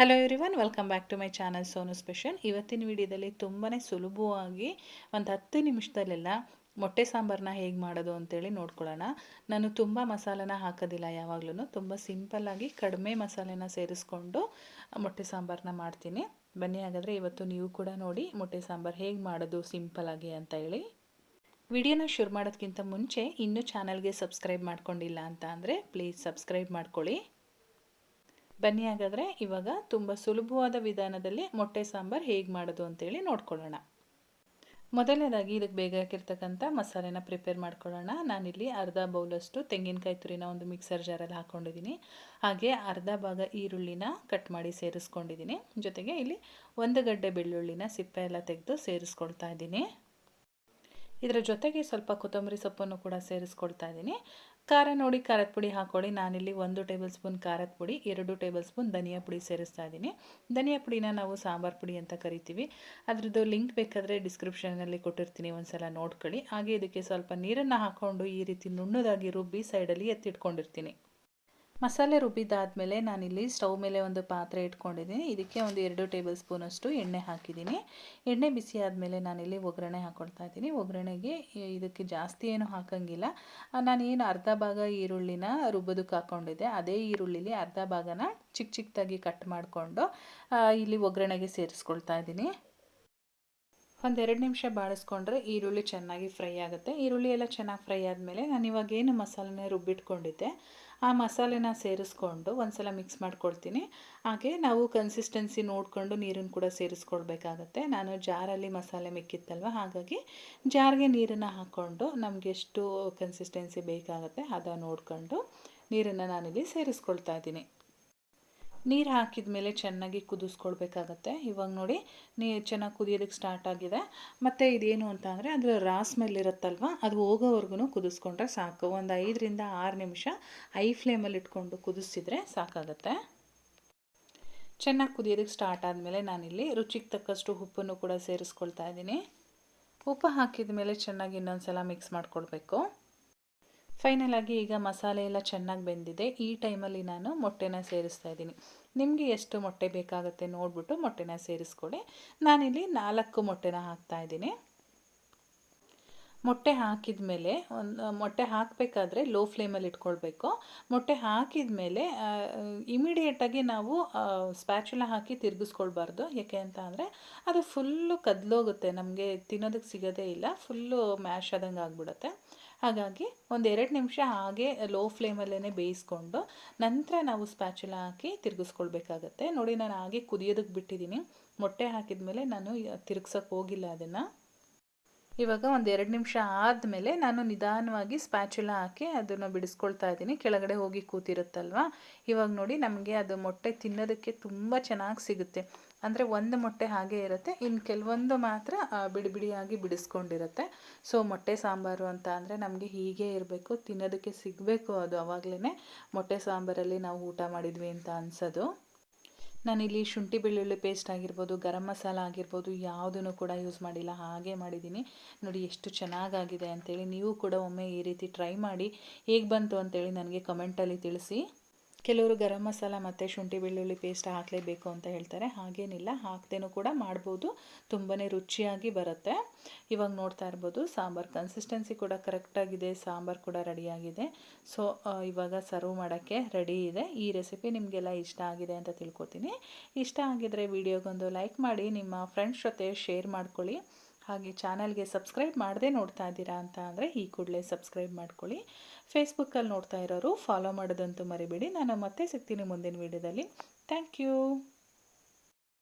Hello everyone welcome back to my channel Sonu special ಇವತ್ತಿನ ವಿಡಿಯೋದಲ್ಲಿ ತುಂಬಾ ಸುಲಭವಾಗಿ ಒಂದು ಹತ್ತು ನಿಮಿಷದಲ್ಲೆಲ್ಲ ಮೊಟ್ಟೆ ಸಾಂಬಾರನ್ನ ಹೇಗೆ ಮಾಡೋದು ಅಂತೇಳಿ ನೋಡ್ಕೊಳ್ಳೋಣ. ನಾನು ತುಂಬ ಮಸಾಲೆನ ಹಾಕೋದಿಲ್ಲ ಯಾವಾಗಲೂ ತುಂಬ ಸಿಂಪಲ್ಲಾಗಿ ಕಡಿಮೆ ಮಸಾಲೆನ ಸೇರಿಸ್ಕೊಂಡು ಮೊಟ್ಟೆ ಸಾಂಬಾರನ್ನ ಮಾಡ್ತೀನಿ. ಬನ್ನಿ ಹಾಗಾದರೆ ಇವತ್ತು ನೀವು ಕೂಡ ನೋಡಿ ಮೊಟ್ಟೆ ಸಾಂಬಾರು ಹೇಗೆ ಮಾಡೋದು ಸಿಂಪಲ್ಲಾಗಿ ಅಂತ ಹೇಳಿ. ವಿಡಿಯೋನ ಶುರು ಮಾಡೋದಕ್ಕಿಂತ ಮುಂಚೆ ಇನ್ನೂ ಚಾನಲ್ಗೆ ಸಬ್ಸ್ಕ್ರೈಬ್ ಮಾಡ್ಕೊಂಡಿಲ್ಲ ಅಂತ ಅಂದರೆ ಪ್ಲೀಸ್ ಸಬ್ಸ್ಕ್ರೈಬ್ ಮಾಡ್ಕೊಳ್ಳಿ. ಬನ್ನಿ ಹಾಗಾದರೆ, ಇವಾಗ ತುಂಬ ಸುಲಭವಾದ ವಿಧಾನದಲ್ಲಿ ಮೊಟ್ಟೆ ಸಾಂಬಾರು ಹೇಗೆ ಮಾಡೋದು ಅಂತೇಳಿ ನೋಡ್ಕೊಳ್ಳೋಣ. ಮೊದಲನೇದಾಗಿ ಇದಕ್ಕೆ ಬೇಕಾಗಿರ್ತಕ್ಕಂಥ ಮಸಾಲೆನ ಪ್ರಿಪೇರ್ ಮಾಡ್ಕೊಳ್ಳೋಣ. ನಾನಿಲ್ಲಿ ಅರ್ಧ ಬೌಲಷ್ಟು ತೆಂಗಿನಕಾಯಿ ತುರಿನ ಒಂದು ಮಿಕ್ಸರ್ ಜಾರಲ್ಲಿ ಹಾಕ್ಕೊಂಡಿದ್ದೀನಿ ಹಾಗೆ ಅರ್ಧ ಭಾಗ ಈರುಳ್ಳಿನ ಕಟ್ ಮಾಡಿ ಸೇರಿಸ್ಕೊಂಡಿದ್ದೀನಿ. ಜೊತೆಗೆ ಇಲ್ಲಿ ಒಂದು ಗಡ್ಡೆ ಬೆಳ್ಳುಳ್ಳಿನ ಸಿಪ್ಪೆ ಎಲ್ಲ ತೆಗೆದು ಸೇರಿಸ್ಕೊಳ್ತಾ ಇದ್ದೀನಿ. ಇದರ ಜೊತೆಗೆ ಸ್ವಲ್ಪ ಕೊತ್ತಂಬರಿ ಸೊಪ್ಪನ್ನು ಕೂಡ ಸೇರಿಸ್ಕೊಳ್ತಾ ಇದ್ದೀನಿ. ಖಾರ ನೋಡಿ ಖಾರದ ಪುಡಿ ಹಾಕ್ಕೊಳ್ಳಿ ನಾನಿಲ್ಲಿ ಒಂದು ಟೇಬಲ್ ಸ್ಪೂನ್ ಖಾರದ ಪುಡಿ, ಎರಡು ಟೇಬಲ್ ಸ್ಪೂನ್ ಧನಿಯಾ ಪುಡಿ ಸೇರಿಸ್ತಾ ಇದ್ದೀನಿ. ಧನಿಯಾ ಪುಡಿನ ನಾವು ಸಾಂಬಾರು ಪುಡಿ ಅಂತ ಕರಿತೀವಿ. ಅದರದ್ದು ಲಿಂಕ್ ಬೇಕಾದರೆ ಡಿಸ್ಕ್ರಿಪ್ಷನಲ್ಲಿ ಕೊಟ್ಟಿರ್ತೀನಿ ಒಂದು ಸಲ ನೋಡ್ಕೊಳ್ಳಿ. ಹಾಗೆ ಇದಕ್ಕೆ ಸ್ವಲ್ಪ ನೀರನ್ನು ಹಾಕ್ಕೊಂಡು ಈ ರೀತಿ ನುಣ್ಣದಾಗಿ ರುಬ್ಬಿ ಸೈಡಲ್ಲಿ ಎತ್ತಿಟ್ಕೊಂಡಿರ್ತೀನಿ. ಮಸಾಲೆ ರುಬ್ಬಿದ್ದಾದಮೇಲೆ ನಾನಿಲ್ಲಿ ಸ್ಟವ್ ಮೇಲೆ ಒಂದು ಪಾತ್ರೆ ಇಟ್ಕೊಂಡಿದ್ದೀನಿ. ಇದಕ್ಕೆ ಒಂದು ಎರಡು ಟೇಬಲ್ ಸ್ಪೂನಷ್ಟು ಎಣ್ಣೆ ಹಾಕಿದ್ದೀನಿ. ಎಣ್ಣೆ ಬಿಸಿ ಆದಮೇಲೆ ನಾನಿಲ್ಲಿ ಒಗ್ಗರಣೆ ಹಾಕ್ಕೊಳ್ತಾ ಇದ್ದೀನಿ. ಒಗ್ಗರಣೆಗೆ ಇದಕ್ಕೆ ಜಾಸ್ತಿ ಏನು ಹಾಕೋಂಗಿಲ್ಲ. ನಾನೇನು ಅರ್ಧ ಭಾಗ ಈರುಳ್ಳಿನ ರುಬ್ಬೋದಕ್ಕೆ ಹಾಕ್ಕೊಂಡಿದ್ದೆ ಅದೇ ಈರುಳ್ಳಿಲಿ ಅರ್ಧ ಭಾಗನ ಚಿಕ್ಕ ಚಿಕ್ಕದಾಗಿ ಕಟ್ ಮಾಡಿಕೊಂಡು ಇಲ್ಲಿ ಒಗ್ಗರಣೆಗೆ ಸೇರಿಸ್ಕೊಳ್ತಾ ಇದ್ದೀನಿ. ಒಂದೆರಡು ನಿಮಿಷ ಬಾಡಿಸ್ಕೊಂಡ್ರೆ ಈರುಳ್ಳಿ ಚೆನ್ನಾಗಿ ಫ್ರೈ ಆಗುತ್ತೆ. ಈರುಳ್ಳಿ ಎಲ್ಲ ಚೆನ್ನಾಗಿ ಫ್ರೈ ಆದಮೇಲೆ ನಾನು ಇವಾಗ ಏನು ಮಸಾಲೆನ ರುಬ್ಬಿಟ್ಕೊಂಡಿದ್ದೆ. ಆ ಮಸಾಲೆನ ಸೇರಿಸ್ಕೊಂಡು ಒಂದು ಸಲ ಮಿಕ್ಸ್ ಮಾಡ್ಕೊಳ್ತೀನಿ. ಹಾಗೆ ನಾವು ಕನ್ಸಿಸ್ಟೆನ್ಸಿ ನೋಡಿಕೊಂಡು ನೀರನ್ನು ಕೂಡ ಸೇರಿಸ್ಕೊಳ್ಬೇಕಾಗತ್ತೆ ನಾನು ಜಾರಲ್ಲಿ ಮಸಾಲೆ ಮಿಕ್ಕಿತ್ತಲ್ವ? ಹಾಗಾಗಿ ಜಾರ್ಗೆ ನೀರನ್ನು ಹಾಕ್ಕೊಂಡು ನಮಗೆ ಎಷ್ಟು ಕನ್ಸಿಸ್ಟೆನ್ಸಿ ಬೇಕಾಗುತ್ತೆ ಅದ ನೋಡಿಕೊಂಡು ನೀರನ್ನು ನಾನಿಲ್ಲಿ ಸೇರಿಸ್ಕೊಳ್ತಾ ಇದ್ದೀನಿ. ನೀರು ಹಾಕಿದ ಮೇಲೆ ಚೆನ್ನಾಗಿ ಕುದಿಸ್ಕೊಳ್ಬೇಕಾಗತ್ತೆ. ಇವಾಗ ನೋಡಿ ನೀರು ಚೆನ್ನಾಗಿ ಕುದಿಯೋದಕ್ಕೆ ಸ್ಟಾರ್ಟ್ ಆಗಿದೆ. ಮತ್ತು ಇದೇನು ಅಂತ ಅಂದರೆ ಅದರ ರಾಸ್ ಮೇಲೆ ಇರುತ್ತಲ್ವ, ಅದು ಹೋಗೋವರೆಗೂ ಕುದಿಸ್ಕೊಂಡ್ರೆ ಸಾಕು. ಒಂದು ಐದರಿಂದ ಆರು ನಿಮಿಷ ಐ ಫ್ಲೇಮಲ್ಲಿ ಇಟ್ಕೊಂಡು ಕುದಿಸಿದ್ರೆ ಸಾಕಾಗತ್ತೆ. ಚೆನ್ನಾಗಿ ಕುದಿಯೋದಕ್ಕೆ ಸ್ಟಾರ್ಟ್ ಆದಮೇಲೆ ನಾನಿಲ್ಲಿ ರುಚಿಗೆ ತಕ್ಕಷ್ಟು ಉಪ್ಪನ್ನು ಕೂಡ ಸೇರಿಸ್ಕೊಳ್ತಾ ಇದ್ದೀನಿ. ಉಪ್ಪು ಹಾಕಿದ ಮೇಲೆ ಚೆನ್ನಾಗಿ ಇನ್ನೊಂದು ಸಲ ಮಿಕ್ಸ್ ಮಾಡ್ಕೊಳ್ಬೇಕು. ಫೈನಲ್ ಆಗಿ ಈಗ ಮಸಾಲೆ ಎಲ್ಲ ಚೆನ್ನಾಗಿ ಬೆಂದಿದೆ. ಈ ಟೈಮಲ್ಲಿ ನಾನು ಮೊಟ್ಟೆನ ಸೇರಿಸ್ತಾ ಇದ್ದೀನಿ. ನಿಮಗೆ ಎಷ್ಟು ಮೊಟ್ಟೆ ಬೇಕಾಗುತ್ತೆ ನೋಡಿಬಿಟ್ಟು ಮೊಟ್ಟೆನ ಸೇರಿಸ್ಕೊಡಿ. ನಾನಿಲ್ಲಿ ನಾಲ್ಕು ಮೊಟ್ಟೆನ ಹಾಕ್ತಾ ಇದ್ದೀನಿ. ಮೊಟ್ಟೆ ಹಾಕಿದ ಮೇಲೆ ಒಂದು, ಮೊಟ್ಟೆ ಹಾಕಬೇಕಾದ್ರೆ ಲೋ ಫ್ಲೇಮಲ್ಲಿ ಇಟ್ಕೊಳ್ಬೇಕು. ಮೊಟ್ಟೆ ಹಾಕಿದ ಮೇಲೆ ಇಮಿಡಿಯೇಟಾಗಿ ನಾವು ಸ್ಪ್ಯಾಚುಲ ಹಾಕಿ ತಿರುಗಿಸ್ಕೊಳ್ಬಾರ್ದು. ಯಾಕೆ ಅಂತ ಅಂದರೆ ಅದು ಫುಲ್ಲು ಕದ್ಲೋಗುತ್ತೆ. ನಮಗೆ ತಿನ್ನೋದಕ್ಕೆ ಸಿಗೋದೇ ಇಲ್ಲ. ಫುಲ್ಲು ಮ್ಯಾಶ್ ಆದಂಗೆ ಆಗಿಬಿಡುತ್ತೆ. ಹಾಗಾಗಿ ಒಂದು ಎರಡು ನಿಮಿಷ ಹಾಗೆ ಲೋ ಫ್ಲೇಮಲ್ಲೇ ಬೇಯಿಸ್ಕೊಂಡು ನಂತರ ನಾವು ಸ್ಪ್ಯಾಚುಲ ಹಾಕಿ ತಿರುಗಿಸ್ಕೊಳ್ಬೇಕಾಗತ್ತೆ. ನೋಡಿ ನಾನು ಹಾಗೆ ಕುದಿಯೋದಕ್ಕೆ ಬಿಟ್ಟಿದ್ದೀನಿ ಮೊಟ್ಟೆ ಹಾಕಿದ ಮೇಲೆ ನಾನು ತಿರುಗ್ಸೋಕೆ ಹೋಗಿಲ್ಲ ಅದನ್ನು. ಇವಾಗ ಒಂದು ಎರಡು ನಿಮಿಷ ಆದಮೇಲೆ ನಾನು ನಿಧಾನವಾಗಿ ಸ್ಪ್ಯಾಚುಲ ಹಾಕಿ ಅದನ್ನು ಬಿಡಿಸ್ಕೊಳ್ತಾ ಇದ್ದೀನಿ. ಕೆಳಗಡೆ ಹೋಗಿ ಕೂತಿರುತ್ತಲ್ವ? ಇವಾಗ ನೋಡಿ ನಮಗೆ ಅದು ಮೊಟ್ಟೆ ತಿನ್ನೋದಕ್ಕೆ ತುಂಬ ಚೆನ್ನಾಗಿ ಸಿಗುತ್ತೆ. ಅಂದರೆ ಒಂದು ಮೊಟ್ಟೆ ಹಾಗೆ ಇರುತ್ತೆ. ಇನ್ನು ಕೆಲವೊಂದು ಮಾತ್ರ ಬಿಡಿ ಬಿಡಿಯಾಗಿ ಬಿಡಿಸ್ಕೊಂಡಿರುತ್ತೆ. ಸೊ ಮೊಟ್ಟೆ ಸಾಂಬಾರು ಅಂತ ಅಂದರೆ ನಮಗೆ ಹೀಗೆ ಇರಬೇಕು, ತಿನ್ನೋದಕ್ಕೆ ಸಿಗಬೇಕು ಅದು ಆವಾಗಲೇ ಮೊಟ್ಟೆ ಸಾಂಬಾರಲ್ಲಿ ನಾವು ಊಟ ಮಾಡಿದ್ವಿ ಅಂತ ಅನ್ಸೋದು. ನಾನಿಲ್ಲಿ ಶುಂಠಿ ಬೆಳ್ಳುಳ್ಳಿ ಪೇಸ್ಟ್ ಆಗಿರ್ಬೋದು, ಗರಂ ಮಸಾಲ ಆಗಿರ್ಬೋದು, ಯಾವುದನ್ನು ಕೂಡ ಯೂಸ್ ಮಾಡಿಲ್ಲ, ಹಾಗೆ ಮಾಡಿದ್ದೀನಿ. ನೋಡಿ, ಎಷ್ಟು ಚೆನ್ನಾಗಾಗಿದೆ ಅಂತೇಳಿ ನೀವು ಕೂಡ ಒಮ್ಮೆ ಈ ರೀತಿ ಟ್ರೈ ಮಾಡಿ, ಹೇಗೆ ಬಂತು ಅಂತೇಳಿ ನನಗೆ ಕಮೆಂಟಲ್ಲಿ ತಿಳಿಸಿ. ಕೆಲವರು ಗರಂ ಮಸಾಲ ಮತ್ತು ಶುಂಠಿ ಬೆಳ್ಳುಳ್ಳಿ ಪೇಸ್ಟ್ ಹಾಕಲೇಬೇಕು ಅಂತ ಹೇಳ್ತಾರೆ. ಹಾಗೇನಿಲ್ಲ, ಹಾಕ್ದೇನೂ ಕೂಡ ಮಾಡ್ಬೋದು. ತುಂಬಾ ರುಚಿಯಾಗಿ ಬರುತ್ತೆ. ಇವಾಗ ನೋಡ್ತಾ ಇರ್ಬೋದು, ಸಾಂಬಾರು ಕನ್ಸಿಸ್ಟೆನ್ಸಿ ಕೂಡ ಕರೆಕ್ಟಾಗಿದೆ ಸಾಂಬಾರು ಕೂಡ ರೆಡಿಯಾಗಿದೆ ಸೊ ಇವಾಗ ಸರ್ವ್ ಮಾಡೋಕ್ಕೆ ರೆಡಿ ಇದೆ. ಈ ರೆಸಿಪಿ ನಿಮಗೆಲ್ಲ ಇಷ್ಟ ಆಗಿದೆ ಅಂತ ತಿಳ್ಕೊತೀನಿ. ಇಷ್ಟ ಆಗಿದ್ದರೆ ವಿಡಿಯೋಗೊಂದು ಲೈಕ್ ಮಾಡಿ, ನಿಮ್ಮ ಫ್ರೆಂಡ್ಸ್ ಜೊತೆ ಶೇರ್ ಮಾಡ್ಕೊಳ್ಳಿ. ಹಾಗೆ ಚಾನಲ್ಗೆ ಸಬ್ಸ್ಕ್ರೈಬ್ ಮಾಡದೆ ನೋಡ್ತಾ ಇದ್ದೀರಾ ಅಂತ ಅಂದರೆ ಈ ಕೂಡಲೇ ಸಬ್ಸ್ಕ್ರೈಬ್ ಮಾಡ್ಕೊಳ್ಳಿ. ಫೇಸ್ಬುಕ್ಕಲ್ಲಿ ನೋಡ್ತಾ ಇರೋರು ಫಾಲೋ ಮಾಡೋದಂತೂ ಮರಿಬೇಡಿ. ನಾನು ಮತ್ತೆ ಸಿಗ್ತೀನಿ ಮುಂದಿನ ವೀಡಿಯೋದಲ್ಲಿ. Thank you